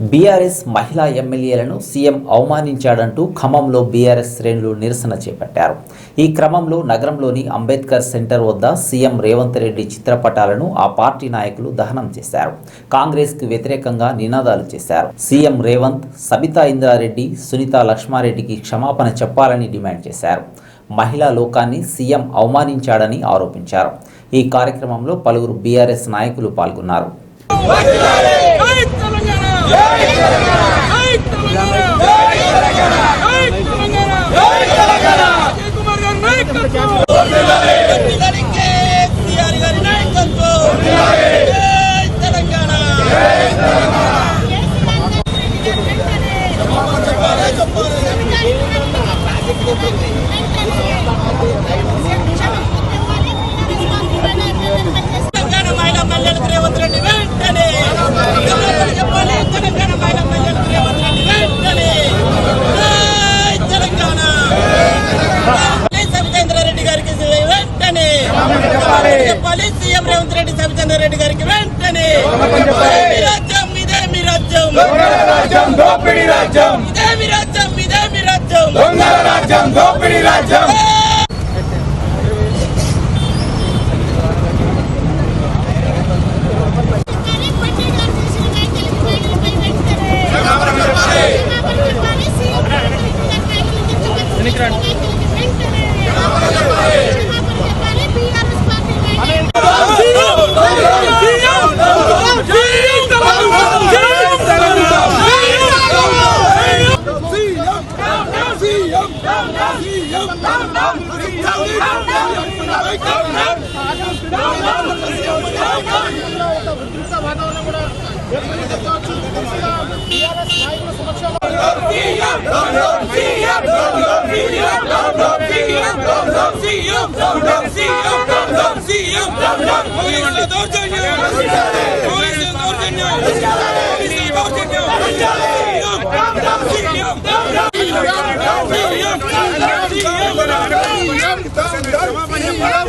BRS మహిళా ఎమ్మెల్యేలను CM అవమానించాడంటూ ఖమ్మంలో బీఆర్ఎస్ శ్రేణులు నిరసన చేపట్టారు. ఈ క్రమంలో నగరంలోని అంబేద్కర్ సెంటర్ వద్ద సీఎం రేవంత్ రెడ్డి చిత్రపటాలను ఆ పార్టీ నాయకులు దహనం చేశారు. కాంగ్రెస్కు వ్యతిరేకంగా నినాదాలు చేశారు. సీఎం రేవంత్ సబితా ఇంద్రారెడ్డి సునీత లక్ష్మారెడ్డికి క్షమాపణ చెప్పాలని డిమాండ్ చేశారు. మహిళా లోకాన్ని సీఎం అవమానించాడని ఆరోపించారు. ఈ కార్యక్రమంలో పలువురు బీఆర్ఎస్ నాయకులు పాల్గొన్నారు. చెప్పాలి. సీఎం రేవంత్ రెడ్డి సబితేంద్ర రెడ్డి గారికి వెంటనే. మీ రాజ్యం ఇదే మీ రాజ్యం. రాజ్యం దోపిడీ రాజ్యం. ఇదే మీ రాజ్యం ఇదే మీ రాజ్యం. దొంగల రాజ్యం దోపిడీ రాజ్యం. వాతావరణం కూడా దౌర్జన్యం దౌర్జన్యం దౌర్జన్యం సీఎం